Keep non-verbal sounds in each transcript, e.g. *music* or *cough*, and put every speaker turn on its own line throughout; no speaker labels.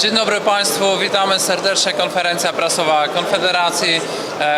Dzień dobry Państwu, witamy serdecznie. Konferencja prasowa Konfederacji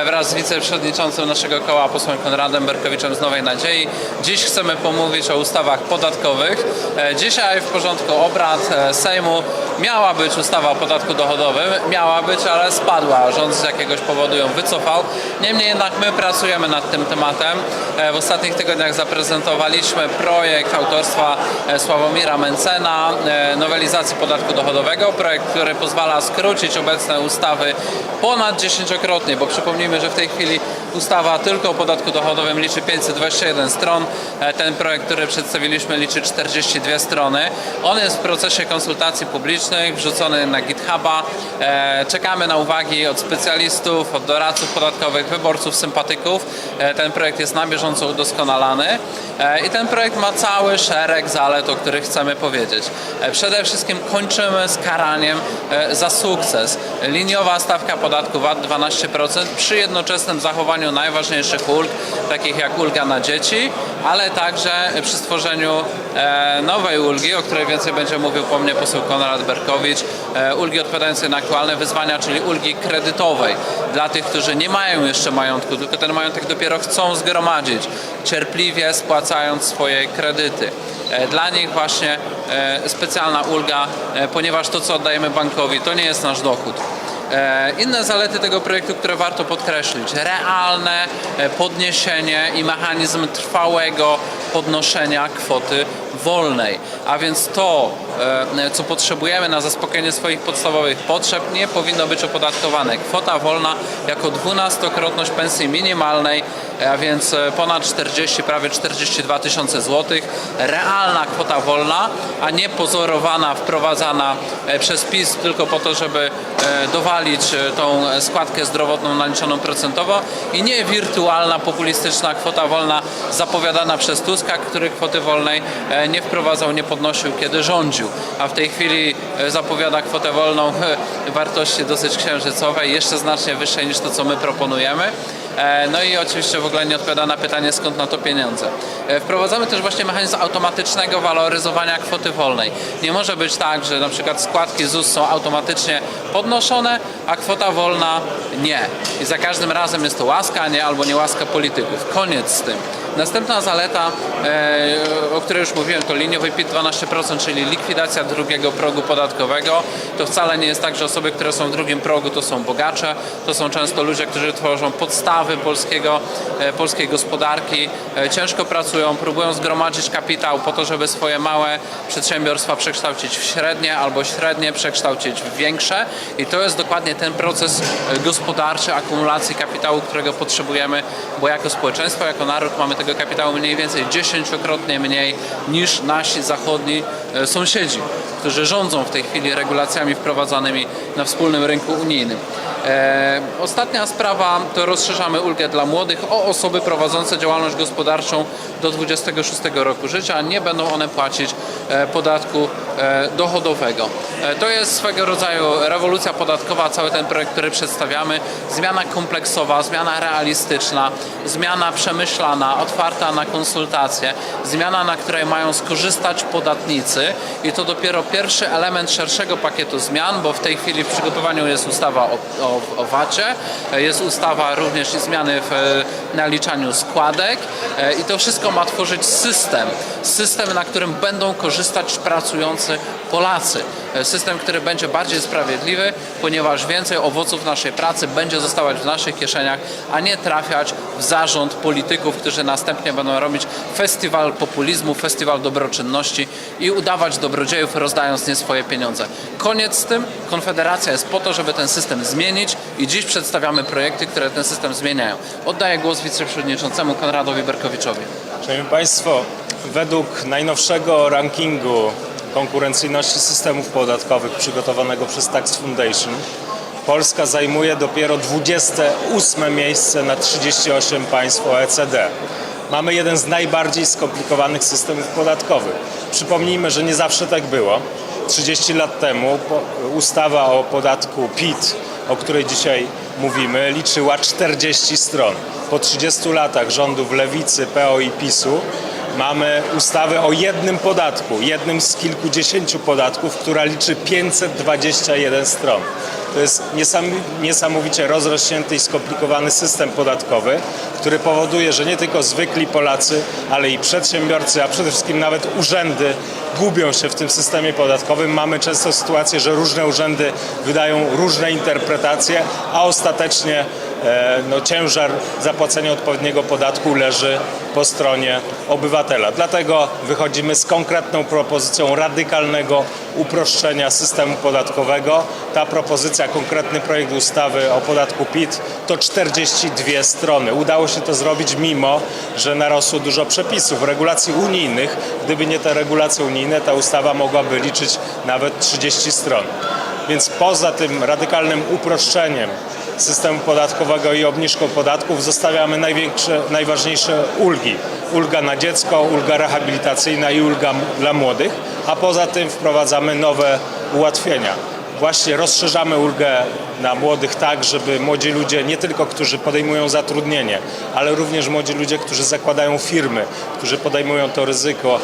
wraz z wiceprzewodniczącym naszego koła, posłem Konradem Berkowiczem z Nowej Nadziei. Dziś chcemy pomówić o ustawach podatkowych. E, Dzisiaj w porządku obrad e, Sejmu miała być ustawa o podatku dochodowym, miała być, ale spadła. Rząd z jakiegoś powodu ją wycofał. Niemniej jednak my pracujemy nad tym tematem. E, W ostatnich tygodniach zaprezentowaliśmy projekt autorstwa e, Sławomira Mencena e, nowelizacji podatku dochodowego. Projekt, który pozwala skrócić obecne ustawy ponad dziesięciokrotnie, bo przypomnijmy, że w tej chwili ustawa tylko o podatku dochodowym liczy 521 stron. E, Ten projekt, który przedstawiliśmy liczy 42 strony. On jest w procesie konsultacji publicznych, wrzucony na GitHuba. E, Czekamy na uwagi od specjalistów, od doradców podatkowych, wyborców, sympatyków. E, Ten projekt jest na bieżąco udoskonalany i ten projekt ma cały szereg zalet, o których chcemy powiedzieć. E, Przede wszystkim kończymy z karaniem e, za sukces. Liniowa stawka podatku VAT 12% przy jednoczesnym zachowaniu najważniejszych ulg, takich jak ulga na dzieci, ale także przy stworzeniu e, nowej ulgi, o której więcej będzie mówił po mnie poseł Konrad Berkowicz, e, ulgi odpowiadającej na aktualne wyzwania, czyli ulgi kredytowej dla tych, którzy nie mają jeszcze majątku, tylko ten majątek dopiero chcą zgromadzić, cierpliwie spłacając swoje kredyty. E, Dla nich właśnie e, specjalna ulga, e, ponieważ to, co oddajemy bankowi, to nie jest nasz dochód. E, Inne zalety tego projektu, które warto podkreślić, realne e, podniesienie i mechanizm trwałego podnoszenia kwoty wolnej. A więc to, e, co potrzebujemy na zaspokojenie swoich podstawowych potrzeb, nie powinno być opodatkowane. Kwota wolna jako dwunastokrotność pensji minimalnej, e, a więc e, ponad 40, prawie 42 tysiące złotych. Realna kwota wolna, a nie pozorowana, wprowadzana przez PiS tylko po to, żeby dowalić tą składkę zdrowotną naliczoną procentowo i nie wirtualna, populistyczna kwota wolna zapowiadana przez Tuska, który kwoty wolnej nie wprowadzał, nie podnosił, kiedy rządził. A w tej chwili e, zapowiada kwotę wolną *laughs* wartości dosyć księżycowej, jeszcze znacznie wyższej niż to, co my proponujemy. E, No i oczywiście w ogóle nie odpowiada na pytanie, skąd na to pieniądze. E, Wprowadzamy też właśnie mechanizm automatycznego waloryzowania kwoty wolnej. Nie może być tak, że na przykład składki ZUS są automatycznie podnoszone, a kwota wolna nie. I za każdym razem jest to łaska, nie albo nie łaska polityków. Koniec z tym. Następna zaleta, e, o której już mówiłem, to liniowy PIT 12%, czyli likwidacja drugiego progu podatkowego. To wcale nie jest tak, że osoby, które są w drugim progu, to są bogacze. To są często ludzie, którzy tworzą podstawy polskiego, e, polskiej gospodarki. E, ciężko pracują, próbują zgromadzić kapitał po to, żeby swoje małe przedsiębiorstwa przekształcić w średnie albo średnie przekształcić w większe. I to jest dokładnie ten proces gospodarczy, akumulacji kapitału, którego potrzebujemy, bo jako społeczeństwo, jako naród mamy tego kapitału mniej więcej dziesięciokrotnie mniej niż nasi zachodni e, sąsiedzi, którzy rządzą w tej chwili regulacjami wprowadzanymi na wspólnym rynku unijnym. E, ostatnia sprawa to rozszerzamy ulgę dla młodych o osoby prowadzące działalność gospodarczą do 26 roku życia. Nie będą one płacić podatku e, dochodowego. E, to jest swego rodzaju rewolucja podatkowa, cały ten projekt, który przedstawiamy. Zmiana kompleksowa, zmiana realistyczna, zmiana przemyślana, otwarta na konsultacje, zmiana, na której mają skorzystać podatnicy i to dopiero pierwszy element szerszego pakietu zmian, bo w tej chwili w przygotowaniu jest ustawa o, o, o VAT-cie, jest ustawa również i zmiany w e, naliczaniu składek e, i to wszystko ma tworzyć system, system, na którym będą korzystać pracujący Polacy. E, System, który będzie bardziej sprawiedliwy, ponieważ więcej owoców naszej pracy będzie zostawać w naszych kieszeniach, a nie trafiać w zarząd polityków, którzy następnie będą robić festiwal populizmu, festiwal dobroczynności i udawać dobrodziejów, rozdając nie swoje pieniądze. Koniec z tym. Konfederacja jest po to, żeby ten system zmienić i dziś przedstawiamy projekty, które ten system zmieniają. Oddaję głos wiceprzewodniczącemu Konradowi Berkowiczowi.
Szanowni Państwo, według najnowszego rankingu konkurencyjności systemów podatkowych przygotowanego przez Tax Foundation, Polska zajmuje dopiero 28 miejsce na 38 państw OECD. Mamy jeden z najbardziej skomplikowanych systemów podatkowych. Przypomnijmy, że nie zawsze tak było. 30 lat temu ustawa o podatku PIT, o której dzisiaj mówimy, liczyła 40 stron. Po 30 latach rządów lewicy, PO i PiSu mamy ustawę o jednym podatku, jednym z kilkudziesięciu podatków, która liczy 521 stron. To jest niesam- niesamowicie rozrośnięty i skomplikowany system podatkowy, który powoduje, że nie tylko zwykli Polacy, ale i przedsiębiorcy, a przede wszystkim nawet urzędy gubią się w tym systemie podatkowym. Mamy często sytuację, że różne urzędy wydają różne interpretacje, a ostatecznie no, ciężar zapłacenia odpowiedniego podatku leży po stronie obywatela. Dlatego wychodzimy z konkretną propozycją radykalnego uproszczenia systemu podatkowego. Ta propozycja, konkretny projekt ustawy o podatku PIT to 42 strony. Udało się to zrobić mimo, że narosło dużo przepisów, regulacji unijnych. Gdyby nie te regulacje unijne, ta ustawa mogłaby liczyć nawet 30 stron. Więc poza tym radykalnym uproszczeniem systemu podatkowego i obniżką podatków zostawiamy największe, najważniejsze ulgi. Ulga na dziecko, ulga rehabilitacyjna i ulga dla młodych, a poza tym wprowadzamy nowe ułatwienia. Właśnie rozszerzamy ulgę na młodych tak, żeby młodzi ludzie, nie tylko którzy podejmują zatrudnienie, ale również młodzi ludzie, którzy zakładają firmy, którzy podejmują to ryzyko,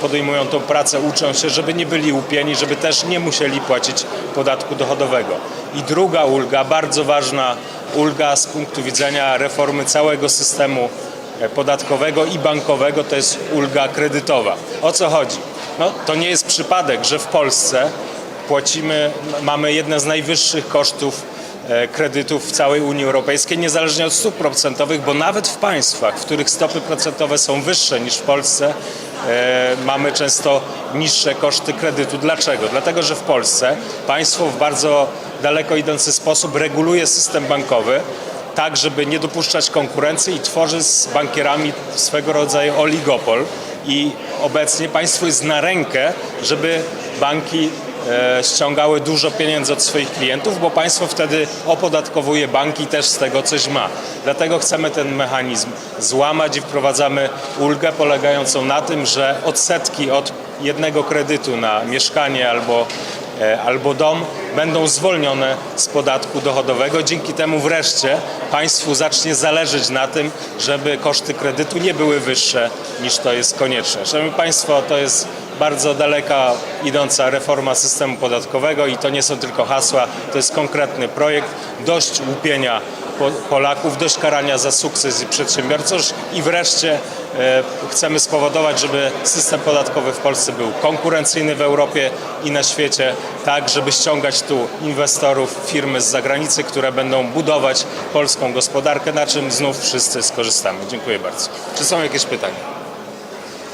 podejmują tą pracę, uczą się, żeby nie byli łupieni, żeby też nie musieli płacić podatku dochodowego. I druga ulga, bardzo ważna ulga z punktu widzenia reformy całego systemu e, podatkowego i bankowego, to jest ulga kredytowa. O co chodzi? No, to nie jest przypadek, że w Polsce płacimy, mamy jedne z najwyższych kosztów e, kredytów w całej Unii Europejskiej, niezależnie od stóp procentowych, bo nawet w państwach, w których stopy procentowe są wyższe niż w Polsce, e, mamy często niższe koszty kredytu. Dlaczego? Dlatego, że w Polsce państwo w bardzo daleko idący sposób reguluje system bankowy, tak, żeby nie dopuszczać konkurencji i tworzy z bankierami swego rodzaju oligopol. I obecnie państwu jest na rękę, żeby banki ściągały dużo pieniędzy od swoich klientów, bo państwo wtedy opodatkowuje banki też z tego coś ma. Dlatego chcemy ten mechanizm złamać i wprowadzamy ulgę polegającą na tym, że odsetki od jednego kredytu na mieszkanie albo e, albo dom będą zwolnione z podatku dochodowego. Dzięki temu wreszcie państwu zacznie zależeć na tym, żeby koszty kredytu nie były wyższe niż to jest konieczne. Szanowni Państwo, to jest bardzo daleka idąca reforma systemu podatkowego i to nie są tylko hasła, to jest konkretny projekt. Dość łupienia Polaków, dość karania za sukces i przedsiębiorczość i wreszcie e, chcemy spowodować, żeby system podatkowy w Polsce był konkurencyjny w Europie i na świecie, tak żeby ściągać tu inwestorów, firmy z zagranicy, które będą budować polską gospodarkę, na czym znów wszyscy skorzystamy. Dziękuję bardzo. Czy są jakieś pytania?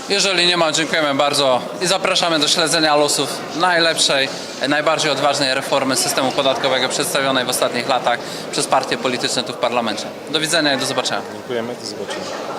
Jeżeli nie ma, dziękujemy bardzo i zapraszamy do śledzenia losów najlepszej, najbardziej odważnej reformy systemu podatkowego przedstawionej w ostatnich latach przez partie polityczne tu w parlamencie. Do widzenia i do zobaczenia.
Dziękujemy, do zobaczenia.